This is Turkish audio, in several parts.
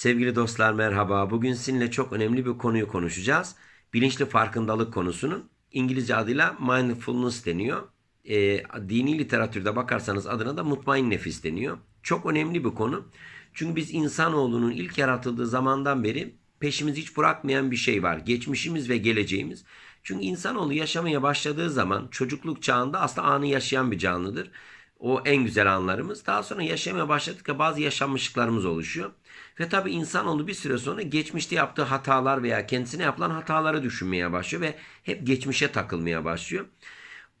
Sevgili dostlar merhaba. Bugün sizinle çok önemli bir konuyu konuşacağız. Bilinçli farkındalık konusunun İngilizce adıyla mindfulness deniyor. E, dini literatürde bakarsanız adına da mutmain nefis deniyor. Çok önemli bir konu. Çünkü biz insanoğlunun ilk yaratıldığı zamandan beri peşimiz hiç bırakmayan bir şey var. Geçmişimiz ve geleceğimiz. Çünkü insanoğlu yaşamaya başladığı zaman çocukluk çağında aslında anı yaşayan bir canlıdır. O en güzel anlarımız. Daha sonra yaşamaya başladıkça bazı yaşanmışlıklarımız oluşuyor. Ve tabii insanoğlu bir süre sonra geçmişte yaptığı hatalar veya kendisine yapılan hataları düşünmeye başlıyor ve hep geçmişe takılmaya başlıyor.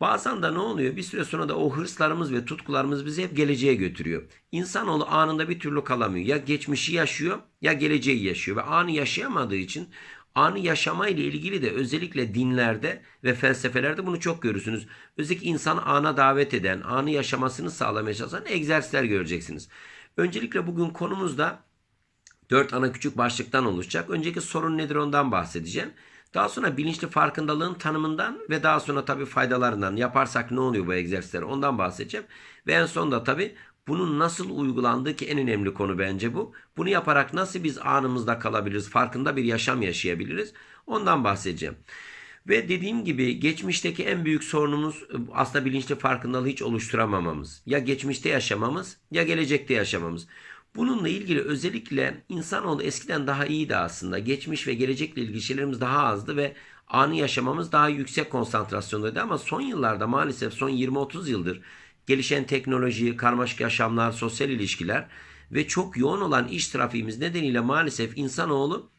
Bazen de ne oluyor? Bir süre sonra da o hırslarımız ve tutkularımız bizi hep geleceğe götürüyor. İnsanoğlu anında bir türlü kalamıyor. Ya geçmişi yaşıyor ya geleceği yaşıyor ve anı yaşayamadığı için anı yaşama ile ilgili de özellikle dinlerde ve felsefelerde bunu çok görürsünüz. Özellikle insanı ana davet eden, anı yaşamasını sağlamaya çalışan egzersizler göreceksiniz. Öncelikle bugün konumuzda dört ana küçük başlıktan oluşacak. Önceki sorun nedir ondan bahsedeceğim. Daha sonra bilinçli farkındalığın tanımından ve daha sonra tabii faydalarından yaparsak ne oluyor bu egzersizler ondan bahsedeceğim. Ve en sonunda tabii bunun nasıl uygulandığı ki en önemli konu bence bu. Bunu yaparak nasıl biz anımızda kalabiliriz, farkında bir yaşam yaşayabiliriz ondan bahsedeceğim. Ve dediğim gibi geçmişteki en büyük sorunumuz aslında bilinçli farkındalığı hiç oluşturamamamız. Ya geçmişte yaşamamız ya gelecekte yaşamamız. Bununla ilgili özellikle insanoğlu eskiden daha iyiydi aslında. Geçmiş ve gelecekle ilgili şeylerimiz daha azdı ve anı yaşamamız daha yüksek konsantrasyondaydı ama son yıllarda maalesef son 20-30 yıldır gelişen teknoloji, karmaşık yaşamlar, sosyal ilişkiler ve çok yoğun olan iş trafiğimiz nedeniyle maalesef insanoğlu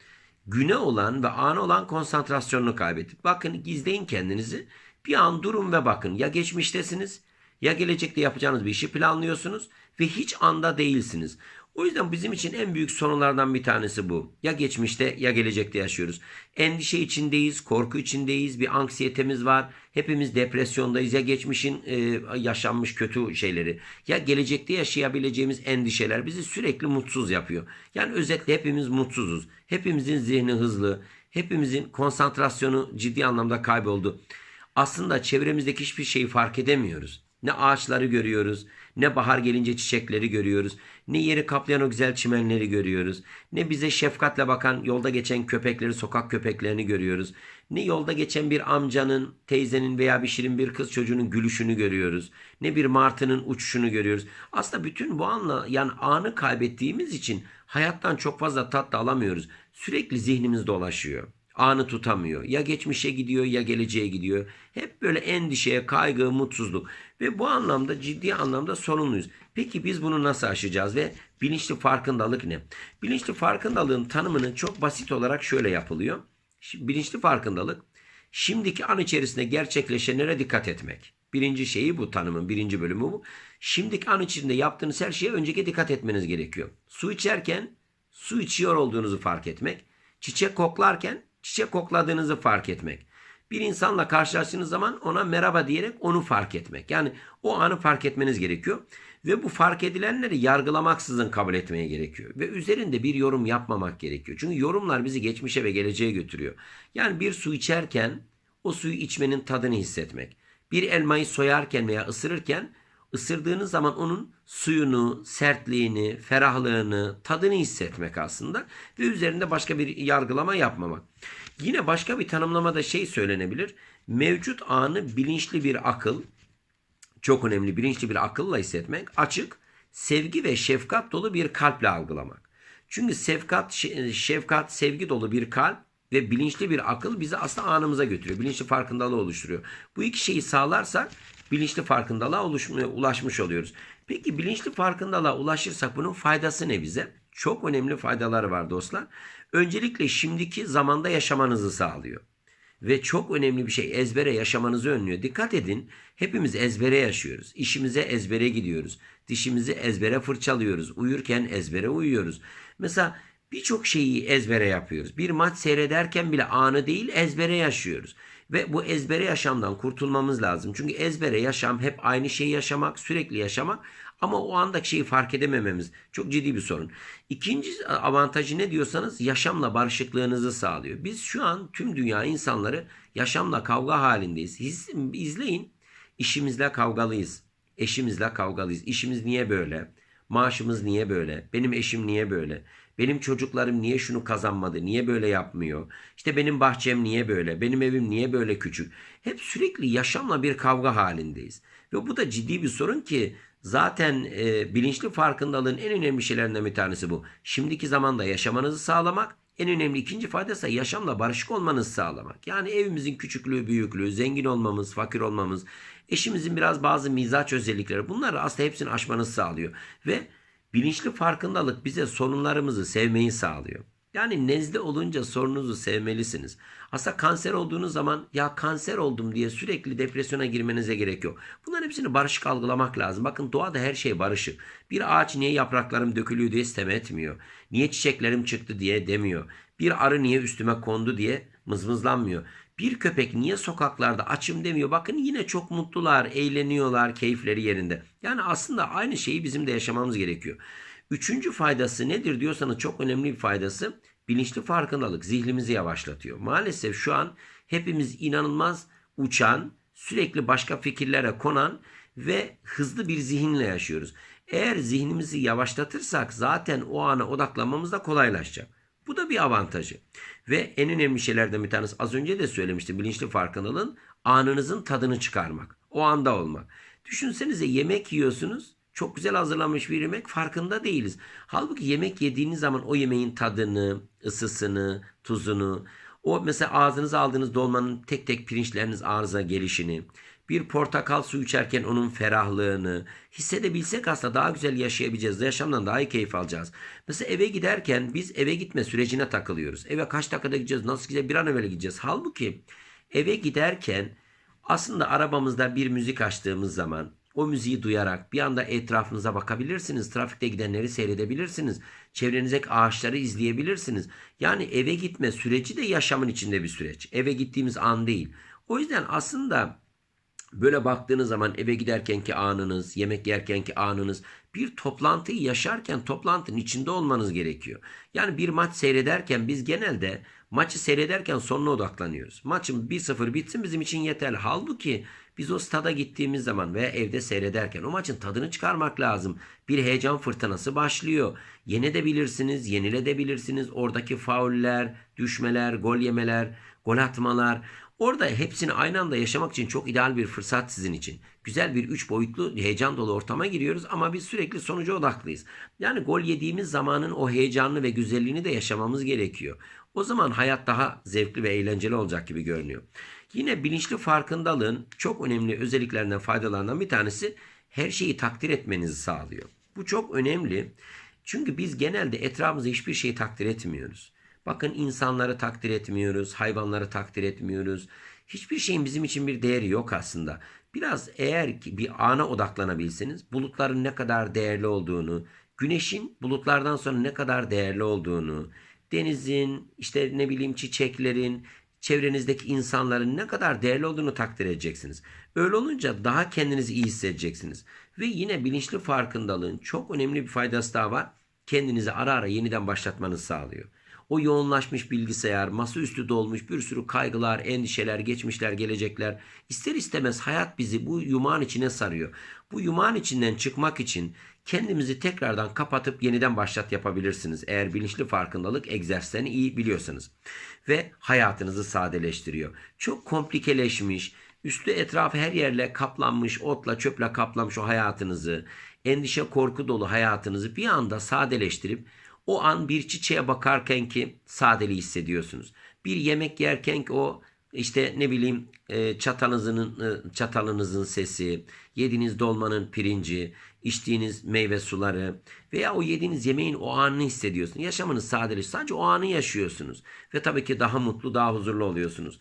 güne olan ve ana olan konsantrasyonunu kaybetti. Bakın gizleyin kendinizi. Bir an durun ve bakın. Ya geçmiştesiniz ya gelecekte yapacağınız bir işi planlıyorsunuz ve hiç anda değilsiniz. O yüzden bizim için en büyük sorunlardan bir tanesi bu. Ya geçmişte ya gelecekte yaşıyoruz. Endişe içindeyiz, korku içindeyiz, bir anksiyetemiz var. Hepimiz depresyondayız. Ya geçmişin e, yaşanmış kötü şeyleri ya gelecekte yaşayabileceğimiz endişeler bizi sürekli mutsuz yapıyor. Yani özetle hepimiz mutsuzuz. Hepimizin zihni hızlı, hepimizin konsantrasyonu ciddi anlamda kayboldu. Aslında çevremizdeki hiçbir şeyi fark edemiyoruz. Ne ağaçları görüyoruz, ne bahar gelince çiçekleri görüyoruz, ne yeri kaplayan o güzel çimenleri görüyoruz, ne bize şefkatle bakan yolda geçen köpekleri, sokak köpeklerini görüyoruz, ne yolda geçen bir amcanın, teyzenin veya bir şirin bir kız çocuğunun gülüşünü görüyoruz, ne bir martının uçuşunu görüyoruz. Aslında bütün bu anla yani anı kaybettiğimiz için hayattan çok fazla tat da alamıyoruz. Sürekli zihnimiz dolaşıyor anı tutamıyor. Ya geçmişe gidiyor ya geleceğe gidiyor. Hep böyle endişeye, kaygı, mutsuzluk ve bu anlamda ciddi anlamda sorunluyuz. Peki biz bunu nasıl aşacağız ve bilinçli farkındalık ne? Bilinçli farkındalığın tanımını çok basit olarak şöyle yapılıyor. Bilinçli farkındalık şimdiki an içerisinde gerçekleşenlere dikkat etmek. Birinci şeyi bu tanımın birinci bölümü bu. Şimdiki an içinde yaptığınız her şeye önceki dikkat etmeniz gerekiyor. Su içerken su içiyor olduğunuzu fark etmek. Çiçek koklarken çiçek kokladığınızı fark etmek. Bir insanla karşılaştığınız zaman ona merhaba diyerek onu fark etmek. Yani o anı fark etmeniz gerekiyor. Ve bu fark edilenleri yargılamaksızın kabul etmeye gerekiyor. Ve üzerinde bir yorum yapmamak gerekiyor. Çünkü yorumlar bizi geçmişe ve geleceğe götürüyor. Yani bir su içerken o suyu içmenin tadını hissetmek. Bir elmayı soyarken veya ısırırken ısırdığınız zaman onun suyunu, sertliğini, ferahlığını, tadını hissetmek aslında ve üzerinde başka bir yargılama yapmamak. Yine başka bir tanımlamada şey söylenebilir. Mevcut anı bilinçli bir akıl, çok önemli bilinçli bir akılla hissetmek, açık, sevgi ve şefkat dolu bir kalple algılamak. Çünkü şefkat, şefkat, sevgi dolu bir kalp ve bilinçli bir akıl bizi aslında anımıza götürüyor. Bilinçli farkındalığı oluşturuyor. Bu iki şeyi sağlarsak bilinçli farkındalığa ulaşmış oluyoruz. Peki bilinçli farkındalığa ulaşırsak bunun faydası ne bize? Çok önemli faydaları var dostlar. Öncelikle şimdiki zamanda yaşamanızı sağlıyor. Ve çok önemli bir şey ezbere yaşamanızı önlüyor. Dikkat edin hepimiz ezbere yaşıyoruz. İşimize ezbere gidiyoruz. Dişimizi ezbere fırçalıyoruz. Uyurken ezbere uyuyoruz. Mesela birçok şeyi ezbere yapıyoruz. Bir maç seyrederken bile anı değil ezbere yaşıyoruz. Ve bu ezbere yaşamdan kurtulmamız lazım. Çünkü ezbere yaşam hep aynı şeyi yaşamak, sürekli yaşamak ama o andaki şeyi fark edemememiz çok ciddi bir sorun. İkinci avantajı ne diyorsanız yaşamla barışıklığınızı sağlıyor. Biz şu an tüm dünya insanları yaşamla kavga halindeyiz. Hiz, izleyin. İşimizle kavgalıyız. Eşimizle kavgalıyız. İşimiz niye böyle? Maaşımız niye böyle? Benim eşim niye böyle? Benim çocuklarım niye şunu kazanmadı? Niye böyle yapmıyor? İşte benim bahçem niye böyle? Benim evim niye böyle küçük? Hep sürekli yaşamla bir kavga halindeyiz. Ve bu da ciddi bir sorun ki zaten e, bilinçli farkındalığın en önemli şeylerinden bir tanesi bu. Şimdiki zamanda yaşamanızı sağlamak en önemli ikinci faydası yaşamla barışık olmanızı sağlamak. Yani evimizin küçüklüğü, büyüklüğü, zengin olmamız, fakir olmamız, eşimizin biraz bazı mizaç özellikleri bunları aslında hepsini aşmanızı sağlıyor. Ve bilinçli farkındalık bize sorunlarımızı sevmeyi sağlıyor. Yani nezle olunca sorununuzu sevmelisiniz. Aslında kanser olduğunuz zaman ya kanser oldum diye sürekli depresyona girmenize gerek yok. Bunların hepsini barışık algılamak lazım. Bakın doğada her şey barışık. Bir ağaç niye yapraklarım dökülüyor diye sitem etmiyor. Niye çiçeklerim çıktı diye demiyor. Bir arı niye üstüme kondu diye mızmızlanmıyor. Bir köpek niye sokaklarda açım demiyor. Bakın yine çok mutlular, eğleniyorlar, keyifleri yerinde. Yani aslında aynı şeyi bizim de yaşamamız gerekiyor. Üçüncü faydası nedir diyorsanız çok önemli bir faydası bilinçli farkındalık zihnimizi yavaşlatıyor. Maalesef şu an hepimiz inanılmaz uçan, sürekli başka fikirlere konan ve hızlı bir zihinle yaşıyoruz. Eğer zihnimizi yavaşlatırsak zaten o ana odaklanmamız da kolaylaşacak. Bu da bir avantajı. Ve en önemli şeylerden bir tanesi az önce de söylemiştim bilinçli farkındalığın anınızın tadını çıkarmak. O anda olmak. Düşünsenize yemek yiyorsunuz çok güzel hazırlanmış bir yemek farkında değiliz. Halbuki yemek yediğiniz zaman o yemeğin tadını, ısısını, tuzunu, o mesela ağzınıza aldığınız dolmanın tek tek pirinçleriniz ağza gelişini, bir portakal su içerken onun ferahlığını hissedebilsek aslında daha güzel yaşayabileceğiz. Yaşamdan daha iyi keyif alacağız. Mesela eve giderken biz eve gitme sürecine takılıyoruz. Eve kaç dakikada gideceğiz, nasıl gideceğiz, bir an evvel gideceğiz. Halbuki eve giderken aslında arabamızda bir müzik açtığımız zaman o müziği duyarak bir anda etrafınıza bakabilirsiniz. Trafikte gidenleri seyredebilirsiniz. Çevrenizdeki ağaçları izleyebilirsiniz. Yani eve gitme süreci de yaşamın içinde bir süreç. Eve gittiğimiz an değil. O yüzden aslında böyle baktığınız zaman eve giderkenki anınız, yemek yerkenki anınız, bir toplantıyı yaşarken toplantının içinde olmanız gerekiyor. Yani bir maç seyrederken biz genelde maçı seyrederken sonuna odaklanıyoruz. Maçın 1-0 bitsin bizim için yeterli. Halbuki biz o stada gittiğimiz zaman veya evde seyrederken o maçın tadını çıkarmak lazım. Bir heyecan fırtınası başlıyor. Yenebilirsiniz, yenilebilirsiniz. Oradaki fauller, düşmeler, gol yemeler, gol atmalar. Orada hepsini aynı anda yaşamak için çok ideal bir fırsat sizin için. Güzel bir üç boyutlu heyecan dolu ortama giriyoruz ama biz sürekli sonuca odaklıyız. Yani gol yediğimiz zamanın o heyecanını ve güzelliğini de yaşamamız gerekiyor. O zaman hayat daha zevkli ve eğlenceli olacak gibi görünüyor. Yine bilinçli farkındalığın çok önemli özelliklerinden faydalarından bir tanesi her şeyi takdir etmenizi sağlıyor. Bu çok önemli. Çünkü biz genelde etrafımızda hiçbir şeyi takdir etmiyoruz. Bakın insanları takdir etmiyoruz, hayvanları takdir etmiyoruz. Hiçbir şeyin bizim için bir değeri yok aslında. Biraz eğer ki bir ana odaklanabilseniz bulutların ne kadar değerli olduğunu, güneşin bulutlardan sonra ne kadar değerli olduğunu, denizin, işte ne bileyim çiçeklerin, çevrenizdeki insanların ne kadar değerli olduğunu takdir edeceksiniz. Öyle olunca daha kendinizi iyi hissedeceksiniz. Ve yine bilinçli farkındalığın çok önemli bir faydası daha var. Kendinizi ara ara yeniden başlatmanızı sağlıyor. O yoğunlaşmış bilgisayar, masaüstü dolmuş bir sürü kaygılar, endişeler, geçmişler, gelecekler. İster istemez hayat bizi bu yumağın içine sarıyor. Bu yumağın içinden çıkmak için kendimizi tekrardan kapatıp yeniden başlat yapabilirsiniz. Eğer bilinçli farkındalık egzersizlerini iyi biliyorsanız. Ve hayatınızı sadeleştiriyor. Çok komplikeleşmiş, üstü etrafı her yerle kaplanmış, otla çöple kaplamış o hayatınızı, endişe korku dolu hayatınızı bir anda sadeleştirip o an bir çiçeğe bakarken ki sadeliği hissediyorsunuz. Bir yemek yerken ki o işte ne bileyim e, çatalınızın e, çatalınızın sesi, yediğiniz dolmanın pirinci, içtiğiniz meyve suları veya o yediğiniz yemeğin o anını hissediyorsunuz. Yaşamınız sadeleş. Sadece o anı yaşıyorsunuz. Ve tabii ki daha mutlu, daha huzurlu oluyorsunuz.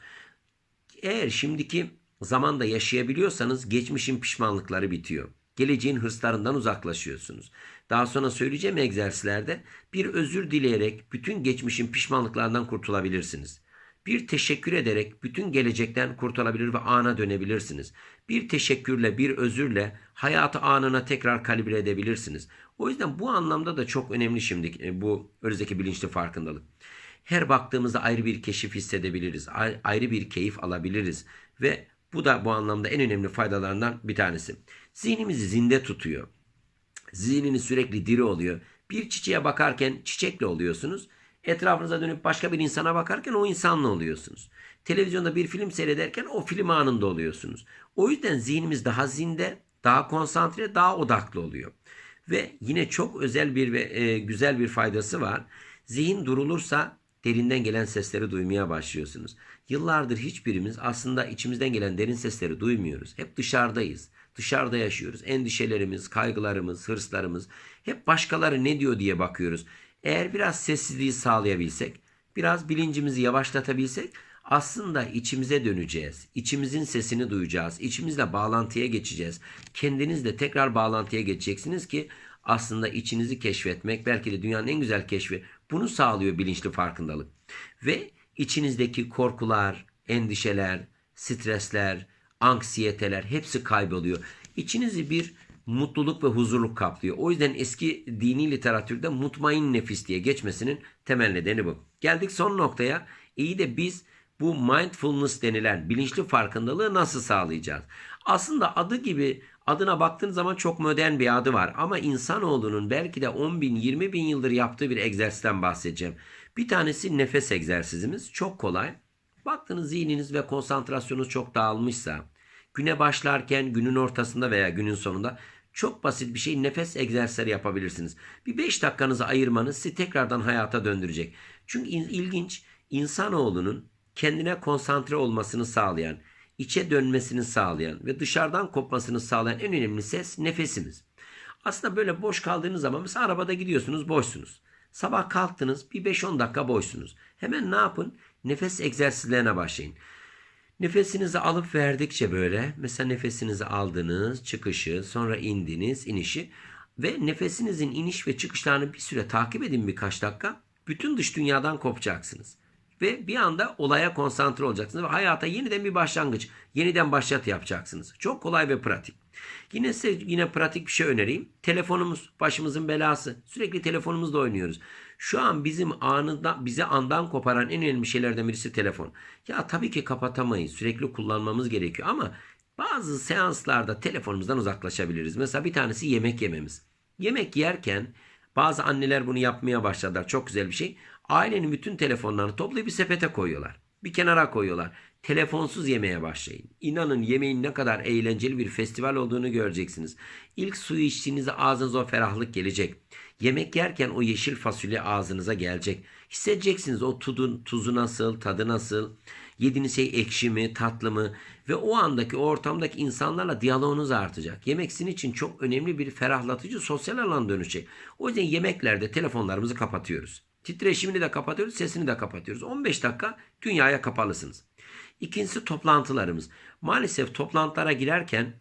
Eğer şimdiki zamanda yaşayabiliyorsanız geçmişin pişmanlıkları bitiyor. Geleceğin hırslarından uzaklaşıyorsunuz. Daha sonra söyleyeceğim egzersizlerde bir özür dileyerek bütün geçmişin pişmanlıklarından kurtulabilirsiniz. Bir teşekkür ederek bütün gelecekten kurtulabilir ve ana dönebilirsiniz. Bir teşekkürle, bir özürle hayatı anına tekrar kalibre edebilirsiniz. O yüzden bu anlamda da çok önemli şimdi e, bu önümüzdeki bilinçli farkındalık. Her baktığımızda ayrı bir keşif hissedebiliriz. Ayrı bir keyif alabiliriz. Ve bu da bu anlamda en önemli faydalarından bir tanesi. Zihnimizi zinde tutuyor. Zihniniz sürekli diri oluyor. Bir çiçeğe bakarken çiçekle oluyorsunuz. Etrafınıza dönüp başka bir insana bakarken o insanla oluyorsunuz. Televizyonda bir film seyrederken o film anında oluyorsunuz. O yüzden zihnimiz daha zinde, daha konsantre, daha odaklı oluyor. Ve yine çok özel bir ve e, güzel bir faydası var. Zihin durulursa derinden gelen sesleri duymaya başlıyorsunuz. Yıllardır hiçbirimiz aslında içimizden gelen derin sesleri duymuyoruz. Hep dışarıdayız. Dışarıda yaşıyoruz. Endişelerimiz, kaygılarımız, hırslarımız hep başkaları ne diyor diye bakıyoruz. Eğer biraz sessizliği sağlayabilsek, biraz bilincimizi yavaşlatabilsek aslında içimize döneceğiz. İçimizin sesini duyacağız. İçimizle bağlantıya geçeceğiz. Kendinizle tekrar bağlantıya geçeceksiniz ki aslında içinizi keşfetmek belki de dünyanın en güzel keşfi bunu sağlıyor bilinçli farkındalık. Ve içinizdeki korkular, endişeler, stresler, anksiyeteler hepsi kayboluyor. İçinizi bir mutluluk ve huzurluk kaplıyor. O yüzden eski dini literatürde mutmain nefis diye geçmesinin temel nedeni bu. Geldik son noktaya. İyi de biz bu mindfulness denilen bilinçli farkındalığı nasıl sağlayacağız? Aslında adı gibi adına baktığın zaman çok modern bir adı var. Ama insanoğlunun belki de 10 bin 20 bin yıldır yaptığı bir egzersizden bahsedeceğim. Bir tanesi nefes egzersizimiz. Çok kolay. Baktığınız zihniniz ve konsantrasyonunuz çok dağılmışsa güne başlarken günün ortasında veya günün sonunda çok basit bir şey nefes egzersizleri yapabilirsiniz. Bir 5 dakikanızı ayırmanız sizi tekrardan hayata döndürecek. Çünkü ilginç insanoğlunun kendine konsantre olmasını sağlayan, içe dönmesini sağlayan ve dışarıdan kopmasını sağlayan en önemli ses nefesimiz. Aslında böyle boş kaldığınız zaman mesela arabada gidiyorsunuz boşsunuz. Sabah kalktınız bir 5-10 dakika boşsunuz. Hemen ne yapın? Nefes egzersizlerine başlayın. Nefesinizi alıp verdikçe böyle mesela nefesinizi aldınız, çıkışı, sonra indiniz, inişi ve nefesinizin iniş ve çıkışlarını bir süre takip edin birkaç dakika. Bütün dış dünyadan kopacaksınız. Ve bir anda olaya konsantre olacaksınız ve hayata yeniden bir başlangıç, yeniden başlat yapacaksınız. Çok kolay ve pratik. Yine size yine pratik bir şey önereyim. Telefonumuz başımızın belası. Sürekli telefonumuzla oynuyoruz. Şu an bizim anında bize andan koparan en önemli şeylerden birisi telefon. Ya tabii ki kapatamayız. Sürekli kullanmamız gerekiyor ama bazı seanslarda telefonumuzdan uzaklaşabiliriz. Mesela bir tanesi yemek yememiz. Yemek yerken bazı anneler bunu yapmaya başladılar. Çok güzel bir şey. Ailenin bütün telefonlarını toplayıp bir sepete koyuyorlar. Bir kenara koyuyorlar. Telefonsuz yemeye başlayın. İnanın yemeğin ne kadar eğlenceli bir festival olduğunu göreceksiniz. İlk suyu içtiğinizde ağzınıza o ferahlık gelecek. Yemek yerken o yeşil fasulye ağzınıza gelecek. Hissedeceksiniz o tudun, tuzu nasıl, tadı nasıl. Yediğiniz şey ekşi mi, tatlı mı? Ve o andaki, o ortamdaki insanlarla diyaloğunuz artacak. Yemek sizin için çok önemli bir ferahlatıcı sosyal alan dönüşecek. O yüzden yemeklerde telefonlarımızı kapatıyoruz. Titreşimini de kapatıyoruz, sesini de kapatıyoruz. 15 dakika dünyaya kapalısınız. İkincisi toplantılarımız. Maalesef toplantılara girerken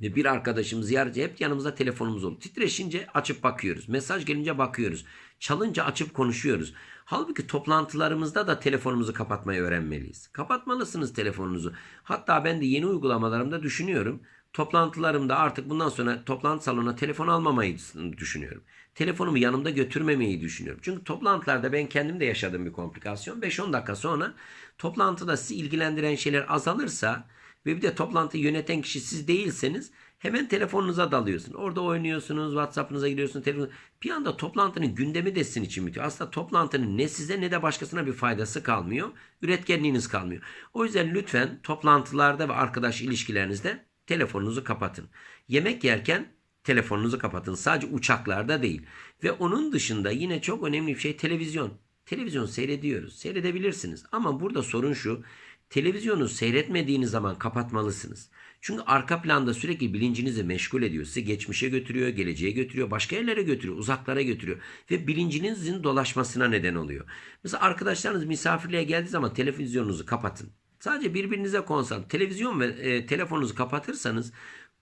bir arkadaşım ziyaretçi hep yanımızda telefonumuz olur. Titreşince açıp bakıyoruz. Mesaj gelince bakıyoruz. Çalınca açıp konuşuyoruz. Halbuki toplantılarımızda da telefonumuzu kapatmayı öğrenmeliyiz. Kapatmalısınız telefonunuzu. Hatta ben de yeni uygulamalarımda düşünüyorum. Toplantılarımda artık bundan sonra toplantı salonuna telefon almamayı düşünüyorum. Telefonumu yanımda götürmemeyi düşünüyorum. Çünkü toplantılarda ben kendim de yaşadığım bir komplikasyon. 5-10 dakika sonra toplantıda sizi ilgilendiren şeyler azalırsa ve bir de toplantıyı yöneten kişi siz değilseniz hemen telefonunuza dalıyorsun. Orada oynuyorsunuz, WhatsApp'ınıza giriyorsunuz. Telefon... Bir anda toplantının gündemi de sizin için bitiyor. Aslında toplantının ne size ne de başkasına bir faydası kalmıyor. Üretkenliğiniz kalmıyor. O yüzden lütfen toplantılarda ve arkadaş ilişkilerinizde telefonunuzu kapatın. Yemek yerken telefonunuzu kapatın. Sadece uçaklarda değil. Ve onun dışında yine çok önemli bir şey televizyon. Televizyon seyrediyoruz. Seyredebilirsiniz. Ama burada sorun şu. Televizyonu seyretmediğiniz zaman kapatmalısınız. Çünkü arka planda sürekli bilincinizi meşgul ediyor. Sizi geçmişe götürüyor, geleceğe götürüyor, başka yerlere götürüyor, uzaklara götürüyor. Ve bilincinizin dolaşmasına neden oluyor. Mesela arkadaşlarınız misafirliğe geldiği zaman televizyonunuzu kapatın. Sadece birbirinize konsantre. Televizyon ve e, telefonunuzu kapatırsanız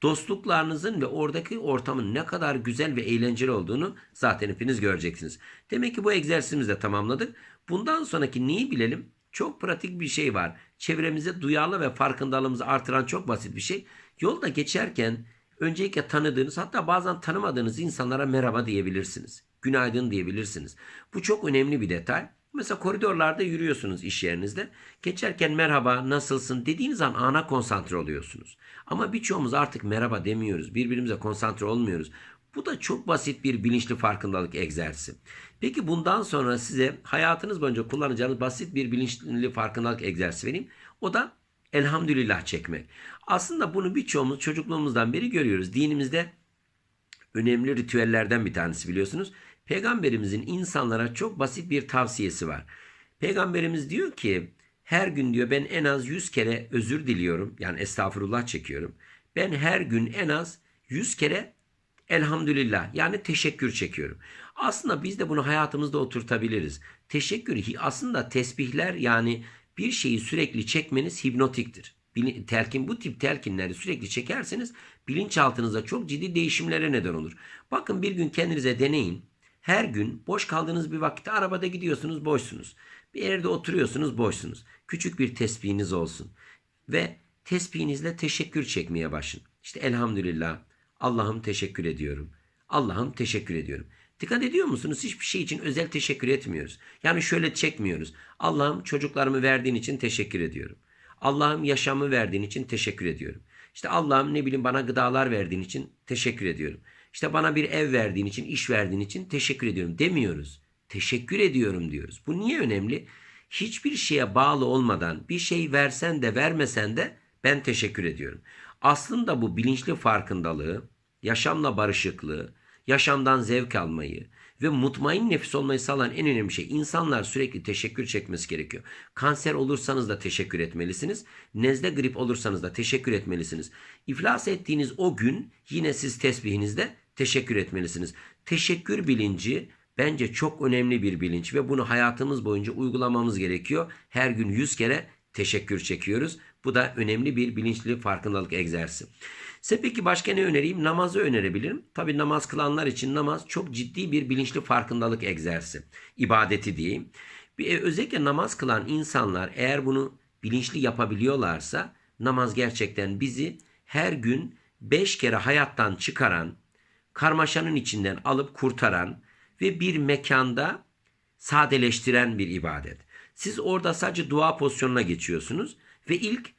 dostluklarınızın ve oradaki ortamın ne kadar güzel ve eğlenceli olduğunu zaten hepiniz göreceksiniz. Demek ki bu egzersizimizi de tamamladık. Bundan sonraki neyi bilelim? Çok pratik bir şey var. Çevremize duyarlı ve farkındalığımızı artıran çok basit bir şey. Yolda geçerken öncelikle tanıdığınız hatta bazen tanımadığınız insanlara merhaba diyebilirsiniz. Günaydın diyebilirsiniz. Bu çok önemli bir detay. Mesela koridorlarda yürüyorsunuz iş yerinizde. Geçerken merhaba, nasılsın dediğiniz an ana konsantre oluyorsunuz. Ama birçoğumuz artık merhaba demiyoruz. Birbirimize konsantre olmuyoruz. Bu da çok basit bir bilinçli farkındalık egzersizi. Peki bundan sonra size hayatınız boyunca kullanacağınız basit bir bilinçli farkındalık egzersizi vereyim. O da elhamdülillah çekmek. Aslında bunu birçoğumuz çocukluğumuzdan beri görüyoruz. Dinimizde önemli ritüellerden bir tanesi biliyorsunuz. Peygamberimizin insanlara çok basit bir tavsiyesi var. Peygamberimiz diyor ki her gün diyor ben en az 100 kere özür diliyorum. Yani estağfurullah çekiyorum. Ben her gün en az 100 kere elhamdülillah yani teşekkür çekiyorum. Aslında biz de bunu hayatımızda oturtabiliriz. Teşekkür aslında tesbihler yani bir şeyi sürekli çekmeniz hipnotiktir. Telkin bu tip telkinleri sürekli çekerseniz bilinçaltınızda çok ciddi değişimlere neden olur. Bakın bir gün kendinize deneyin. Her gün boş kaldığınız bir vakitte arabada gidiyorsunuz boşsunuz. Bir yerde oturuyorsunuz boşsunuz. Küçük bir tesbihiniz olsun. Ve tesbihinizle teşekkür çekmeye başın. İşte elhamdülillah Allah'ım teşekkür ediyorum. Allah'ım teşekkür ediyorum. Dikkat ediyor musunuz? Hiçbir şey için özel teşekkür etmiyoruz. Yani şöyle çekmiyoruz. Allah'ım çocuklarımı verdiğin için teşekkür ediyorum. Allah'ım yaşamı verdiğin için teşekkür ediyorum. İşte Allah'ım ne bileyim bana gıdalar verdiğin için teşekkür ediyorum. İşte bana bir ev verdiğin için, iş verdiğin için teşekkür ediyorum demiyoruz. Teşekkür ediyorum diyoruz. Bu niye önemli? Hiçbir şeye bağlı olmadan bir şey versen de vermesen de ben teşekkür ediyorum. Aslında bu bilinçli farkındalığı, yaşamla barışıklığı, yaşamdan zevk almayı ve mutmain nefis olmayı sağlayan en önemli şey insanlar sürekli teşekkür çekmesi gerekiyor. Kanser olursanız da teşekkür etmelisiniz. Nezle grip olursanız da teşekkür etmelisiniz. İflas ettiğiniz o gün yine siz tesbihinizde teşekkür etmelisiniz. Teşekkür bilinci bence çok önemli bir bilinç ve bunu hayatımız boyunca uygulamamız gerekiyor. Her gün 100 kere teşekkür çekiyoruz. Bu da önemli bir bilinçli farkındalık egzersizi. Size peki başka ne önereyim? Namazı önerebilirim. Tabi namaz kılanlar için namaz çok ciddi bir bilinçli farkındalık egzersizi. İbadeti diyeyim. Bir, e, özellikle namaz kılan insanlar eğer bunu bilinçli yapabiliyorlarsa namaz gerçekten bizi her gün beş kere hayattan çıkaran, karmaşanın içinden alıp kurtaran ve bir mekanda sadeleştiren bir ibadet. Siz orada sadece dua pozisyonuna geçiyorsunuz ve ilk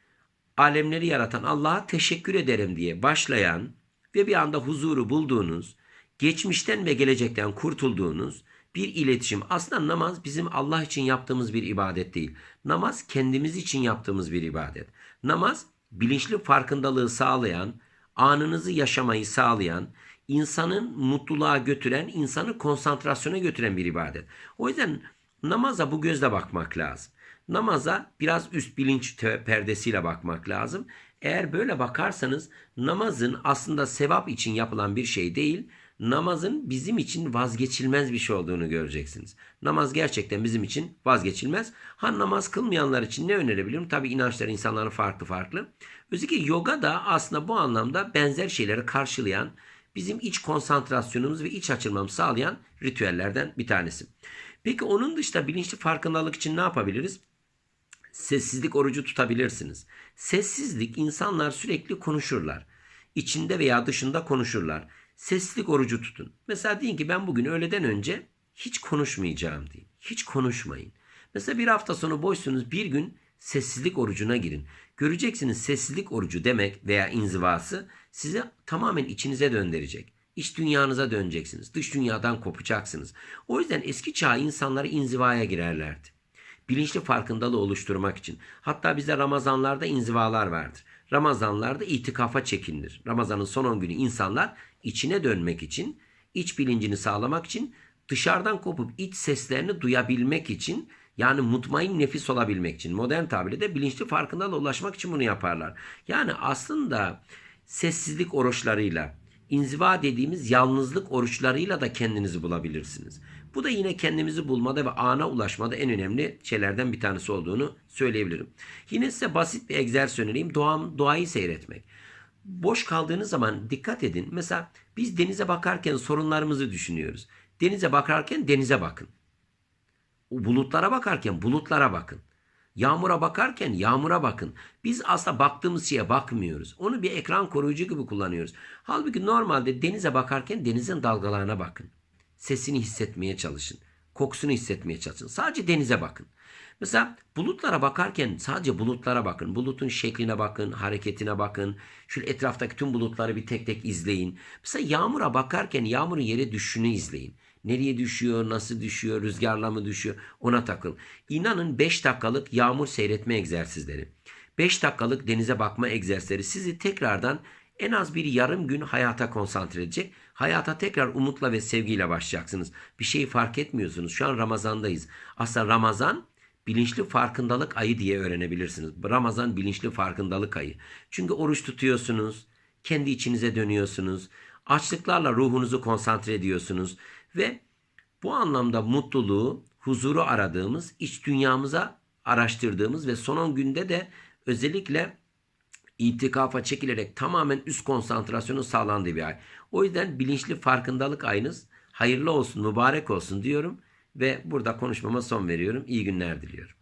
alemleri yaratan Allah'a teşekkür ederim diye başlayan ve bir anda huzuru bulduğunuz, geçmişten ve gelecekten kurtulduğunuz bir iletişim. Aslında namaz bizim Allah için yaptığımız bir ibadet değil. Namaz kendimiz için yaptığımız bir ibadet. Namaz bilinçli farkındalığı sağlayan, anınızı yaşamayı sağlayan, insanın mutluluğa götüren, insanı konsantrasyona götüren bir ibadet. O yüzden namaza bu gözle bakmak lazım. Namaza biraz üst bilinç perdesiyle bakmak lazım. Eğer böyle bakarsanız namazın aslında sevap için yapılan bir şey değil, namazın bizim için vazgeçilmez bir şey olduğunu göreceksiniz. Namaz gerçekten bizim için vazgeçilmez. Ha namaz kılmayanlar için ne önerebilirim? Tabi inançlar insanların farklı farklı. Özellikle yoga da aslında bu anlamda benzer şeyleri karşılayan, bizim iç konsantrasyonumuz ve iç açılmamızı sağlayan ritüellerden bir tanesi. Peki onun dışında bilinçli farkındalık için ne yapabiliriz? Sessizlik orucu tutabilirsiniz. Sessizlik insanlar sürekli konuşurlar. İçinde veya dışında konuşurlar. Sessizlik orucu tutun. Mesela deyin ki ben bugün öğleden önce hiç konuşmayacağım deyin. Hiç konuşmayın. Mesela bir hafta sonu boşsunuz bir gün sessizlik orucuna girin. Göreceksiniz sessizlik orucu demek veya inzivası sizi tamamen içinize döndürecek. İç dünyanıza döneceksiniz. Dış dünyadan kopacaksınız. O yüzden eski çağ insanları inzivaya girerlerdi. Bilinçli farkındalığı oluşturmak için. Hatta bizde Ramazanlarda inzivalar vardır. Ramazanlarda itikafa çekilir. Ramazanın son 10 günü insanlar içine dönmek için, iç bilincini sağlamak için, dışarıdan kopup iç seslerini duyabilmek için yani mutmain nefis olabilmek için modern tabirle de bilinçli farkındalığa ulaşmak için bunu yaparlar. Yani aslında sessizlik oruçlarıyla, inziva dediğimiz yalnızlık oruçlarıyla da kendinizi bulabilirsiniz. Bu da yine kendimizi bulmada ve ana ulaşmada en önemli şeylerden bir tanesi olduğunu söyleyebilirim. Yine size basit bir egzersiz önereyim. Doğam, doğayı seyretmek. Boş kaldığınız zaman dikkat edin. Mesela biz denize bakarken sorunlarımızı düşünüyoruz. Denize bakarken denize bakın. Bulutlara bakarken bulutlara bakın. Yağmura bakarken yağmura bakın. Biz aslında baktığımız şeye bakmıyoruz. Onu bir ekran koruyucu gibi kullanıyoruz. Halbuki normalde denize bakarken denizin dalgalarına bakın. Sesini hissetmeye çalışın. kokusunu hissetmeye çalışın. Sadece denize bakın. Mesela bulutlara bakarken sadece bulutlara bakın. Bulutun şekline bakın, hareketine bakın. Şu etraftaki tüm bulutları bir tek tek izleyin. Mesela yağmura bakarken yağmurun yere düşüşünü izleyin. Nereye düşüyor, nasıl düşüyor, rüzgarla mı düşüyor ona takıl. İnanın 5 dakikalık yağmur seyretme egzersizleri, 5 dakikalık denize bakma egzersizleri sizi tekrardan en az bir yarım gün hayata konsantre edecek. Hayata tekrar umutla ve sevgiyle başlayacaksınız. Bir şeyi fark etmiyorsunuz. Şu an Ramazan'dayız. Aslında Ramazan bilinçli farkındalık ayı diye öğrenebilirsiniz. Ramazan bilinçli farkındalık ayı. Çünkü oruç tutuyorsunuz, kendi içinize dönüyorsunuz, açlıklarla ruhunuzu konsantre ediyorsunuz ve bu anlamda mutluluğu, huzuru aradığımız, iç dünyamıza araştırdığımız ve son 10 günde de özellikle itikafa çekilerek tamamen üst konsantrasyonun sağlandığı bir ay. O yüzden bilinçli farkındalık ayınız hayırlı olsun, mübarek olsun diyorum ve burada konuşmama son veriyorum. İyi günler diliyorum.